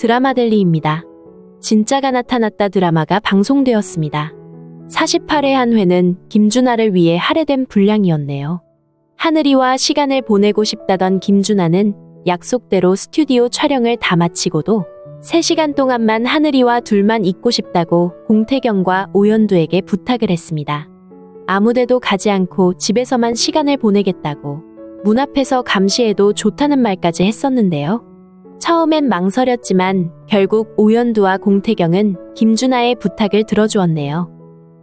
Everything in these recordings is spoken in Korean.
드라마델리입니다. 진짜가 나타났다 드라마가 방송되었습니다. 48회 한 회는 김준하를 위해 할애된 분량이었네요. 하늘이와 시간을 보내고 싶다던 김준하는 약속대로 스튜디오 촬영을 다 마치고도 3시간 동안만 하늘이와 둘만 있고 싶다고 공태경과 오연두에게 부탁을 했습니다. 아무데도 가지 않고 집에서만 시간을 보내겠다고 문 앞에서 감시해도 좋다는 말까지 했었는데요. 처음엔 망설였지만 결국 오연두와 공태경은 김준하의 부탁을 들어주었네요.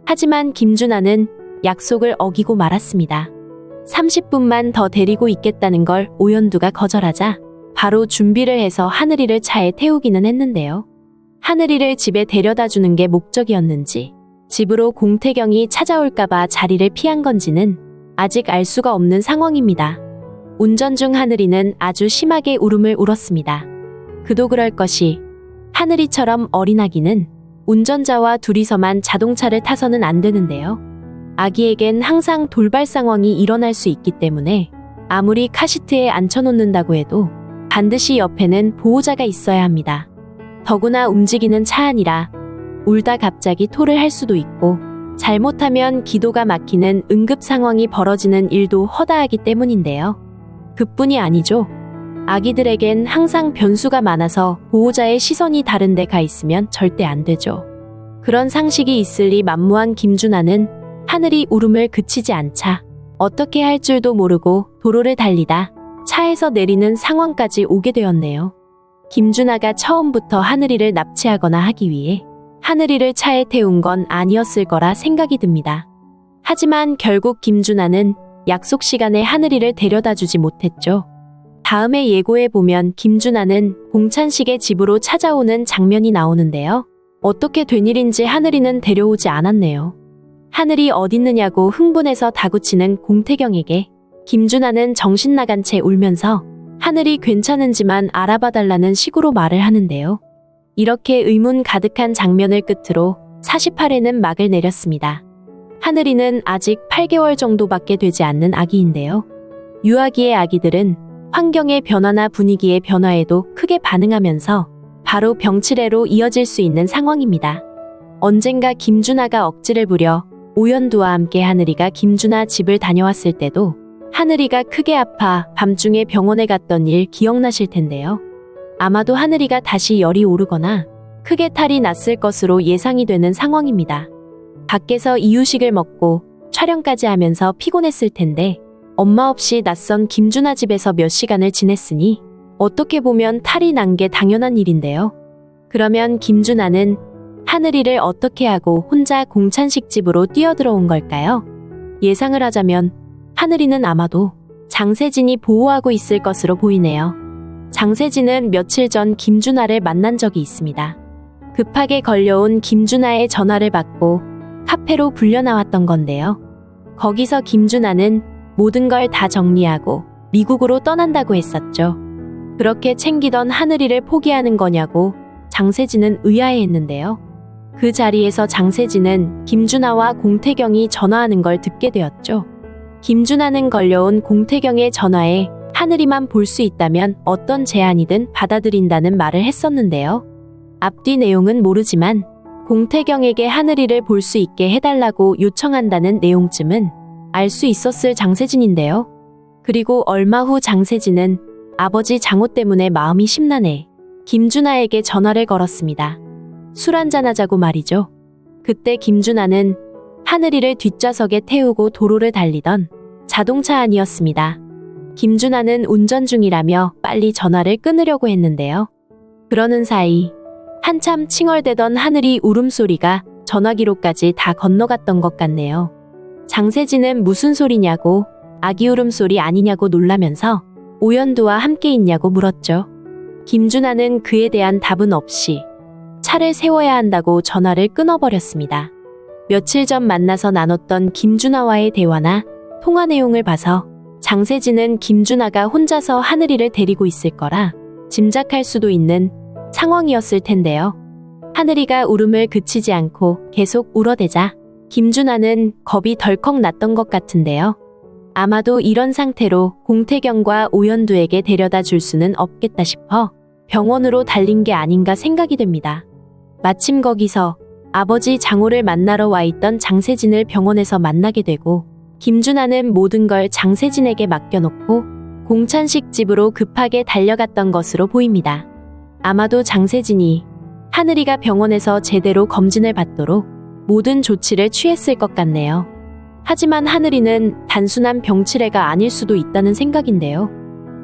하지만 김준하는 약속을 어기고 말았습니다. 30분만 더 데리고 있겠다는 걸 오연두가 거절하자 바로 준비를 해서 하늘이를 차에 태우기는 했는데요. 하늘이를 집에 데려다 주는 게 목적이었는지 집으로 공태경이 찾아올까봐 자리를 피한 건지는 아직 알 수가 없는 상황입니다. 운전 중 하늘이는 아주 심하게 울음을 울었습니다. 그도 그럴 것이 하늘이처럼 어린 아기는 운전자와 둘이서만 자동차를 타서는 안 되는데요. 아기에겐 항상 돌발 상황이 일어날 수 있기 때문에 아무리 카시트에 앉혀놓는다고 해도 반드시 옆에는 보호자가 있어야 합니다. 더구나 움직이는 차 아니라 울다 갑자기 토를 할 수도 있고 잘못하면 기도가 막히는 응급 상황이 벌어지는 일도 허다하기 때문인데요. 그뿐이 아니죠. 아기들에겐 항상 변수가 많아서 보호자의 시선이 다른 데가 있으면 절대 안 되죠. 그런 상식이 있을 리 만무한 김준하는 하늘이 울음을 그치지 않자 어떻게 할 줄도 모르고 도로를 달리다 차에서 내리는 상황까지 오게 되었네요. 김준하가 처음부터 하늘이를 납치하거나 하기 위해 하늘이를 차에 태운 건 아니었을 거라 생각이 듭니다. 하지만 결국 김준하는 약속 시간에 하늘이를 데려다 주지 못했죠. 다음에 예고에 보면 김준하는 공찬식의 집으로 찾아오는 장면이 나오는데요. 어떻게 된 일인지 하늘이는 데려오지 않았네요. 하늘이 어딨느냐고 흥분해서 다구치는 공태경에게 김준하는 정신 나간 채 울면서 하늘이 괜찮은지만 알아봐 달라는 식으로 말을 하는데요. 이렇게 의문 가득한 장면을 끝으로 48회는 막을 내렸습니다. 하늘이는 아직 8개월 정도밖에 되지 않는 아기인데요. 유아기의 아기들은 환경의 변화나 분위기의 변화에도 크게 반응하면서 바로 병치레로 이어질 수 있는 상황입니다. 언젠가 김준하가 억지를 부려 오연두와 함께 하늘이가 김준하 집을 다녀왔을 때도 하늘이가 크게 아파 밤중에 병원에 갔던 일 기억나실 텐데요. 아마도 하늘이가 다시 열이 오르거나 크게 탈이 났을 것으로 예상이 되는 상황입니다. 밖에서 이유식을 먹고 촬영까지 하면서 피곤했을 텐데 엄마 없이 낯선 김준하 집에서 몇 시간을 지냈으니 어떻게 보면 탈이 난 게 당연한 일인데요. 그러면 김준하는 하늘이를 어떻게 하고 혼자 공찬식 집으로 뛰어들어온 걸까요? 예상을 하자면 하늘이는 아마도 장세진이 보호하고 있을 것으로 보이네요. 장세진은 며칠 전 김준하를 만난 적이 있습니다. 급하게 걸려온 김준하의 전화를 받고 카페로 불려 나왔던 건데요. 거기서 김준하는 모든 걸 다 정리하고 미국으로 떠난다고 했었죠. 그렇게 챙기던 하늘이를 포기하는 거냐고 장세진은 의아해 했는데요. 그 자리에서 장세진은 김준하와 공태경이 전화하는 걸 듣게 되었죠. 김준하는 걸려온 공태경의 전화에 하늘이만 볼 수 있다면 어떤 제안이든 받아들인다는 말을 했었는데요. 앞뒤 내용은 모르지만 공태경에게 하늘이를 볼 수 있게 해달라고 요청한다는 내용쯤은 알 수 있었을 장세진인데요. 그리고 얼마 후 장세진은 아버지 장호 때문에 마음이 심란해 김준하에게 전화를 걸었습니다. 술 한잔하자고 말이죠. 그때 김준하는 하늘이를 뒷좌석에 태우고 도로를 달리던 자동차 안이었습니다. 김준하는 운전 중이라며 빨리 전화를 끊으려고 했는데요. 그러는 사이 한참 칭얼대던 하늘이 울음소리가 전화기로까지 다 건너갔던 것 같네요. 장세진은 무슨 소리냐고 아기 울음소리 아니냐고 놀라면서 오연두와 함께 있냐고 물었죠. 김준하는 그에 대한 답은 없이 차를 세워야 한다고 전화를 끊어버렸습니다. 며칠 전 만나서 나눴던 김준하와의 대화나 통화 내용을 봐서 장세진은 김준하가 혼자서 하늘이를 데리고 있을 거라 짐작할 수도 있는 상황이었을 텐데요. 하늘이가 울음을 그치지 않고 계속 울어대자 김준하는 겁이 덜컥 났던 것 같은데요. 아마도 이런 상태로 공태경과 오연두에게 데려다 줄 수는 없겠다 싶어 병원으로 달린 게 아닌가 생각이 됩니다. 마침 거기서 아버지 장호를 만나러 와 있던 장세진을 병원에서 만나게 되고 김준하는 모든 걸 장세진에게 맡겨놓고 공찬식 집으로 급하게 달려갔던 것으로 보입니다. 아마도 장세진이 하늘이가 병원에서 제대로 검진을 받도록 모든 조치를 취했을 것 같네요. 하지만 하늘이는 단순한 병치레가 아닐 수도 있다는 생각인데요.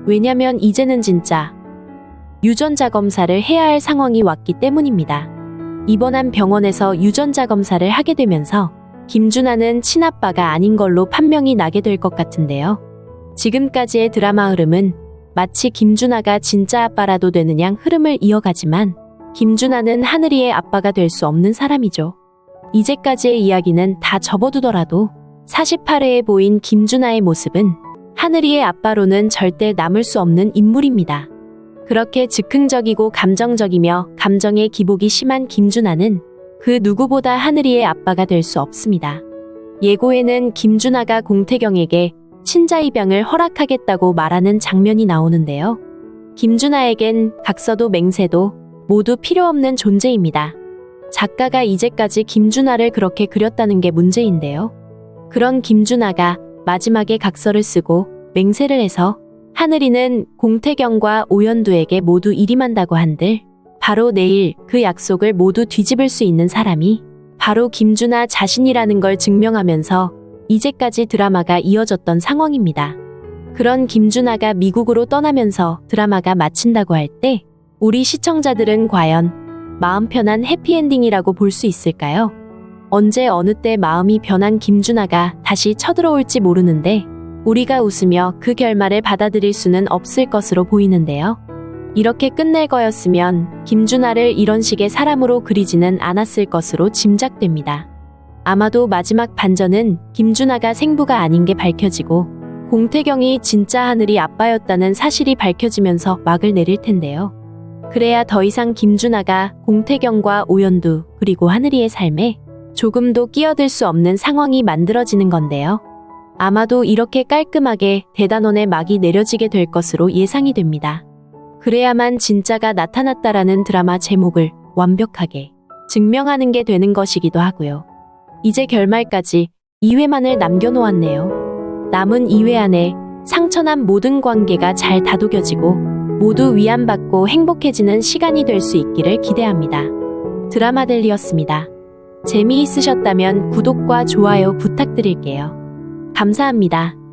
왜냐면 이제는 진짜 유전자 검사를 해야 할 상황이 왔기 때문입니다. 입원한 병원에서 유전자 검사를 하게 되면서 김준하는 친아빠가 아닌 걸로 판명이 나게 될 것 같은데요. 지금까지의 드라마 흐름은 마치 김준하가 진짜 아빠라도 되는 양 흐름을 이어가지만 김준하는 하늘이의 아빠가 될 수 없는 사람이죠. 이제까지의 이야기는 다 접어두더라도 48회에 보인 김준하의 모습은 하늘이의 아빠로는 절대 남을 수 없는 인물입니다. 그렇게 즉흥적이고 감정적이며 감정의 기복이 심한 김준하는 그 누구보다 하늘이의 아빠가 될 수 없습니다. 예고에는 김준하가 공태경에게 친자 입양을 허락하겠다고 말하는 장면이 나오는데요. 김준하에겐 각서도 맹세도 모두 필요 없는 존재입니다. 작가가 이제까지 김준하를 그렇게 그렸다는 게 문제인데요. 그런 김준하가 마지막에 각서를 쓰고 맹세를 해서 하늘이는 공태경과 오연두에게 모두 일임한다고 한들 바로 내일 그 약속을 모두 뒤집을 수 있는 사람이 바로 김준하 자신이라는 걸 증명하면서 이제까지 드라마가 이어졌던 상황입니다. 그런 김준하가 미국으로 떠나면서 드라마가 마친다고 할 때 우리 시청자들은 과연 마음 편한 해피엔딩이라고 볼 수 있을까요? 언제 어느 때 마음이 변한 김준하가 다시 쳐들어올지 모르는데 우리가 웃으며 그 결말을 받아들일 수는 없을 것으로 보이는데요. 이렇게 끝낼 거였으면 김준하를 이런 식의 사람으로 그리지는 않았을 것으로 짐작됩니다. 아마도 마지막 반전은 김준하가 생부가 아닌 게 밝혀지고 공태경이 진짜 하늘이 아빠였다는 사실이 밝혀지면서 막을 내릴 텐데요. 그래야 더 이상 김준하가 공태경과 오연두 그리고 하늘이의 삶에 조금도 끼어들 수 없는 상황이 만들어지는 건데요. 아마도 이렇게 깔끔하게 대단원의 막이 내려지게 될 것으로 예상이 됩니다. 그래야만 진짜가 나타났다라는 드라마 제목을 완벽하게 증명하는 게 되는 것이기도 하고요. 이제 결말까지 2회만을 남겨놓았네요. 남은 2회 안에 상처난 모든 관계가 잘 다독여지고 모두 위안받고 행복해지는 시간이 될 수 있기를 기대합니다. 드라마델리였습니다. 재미있으셨다면 구독과 좋아요 부탁드릴게요. 감사합니다.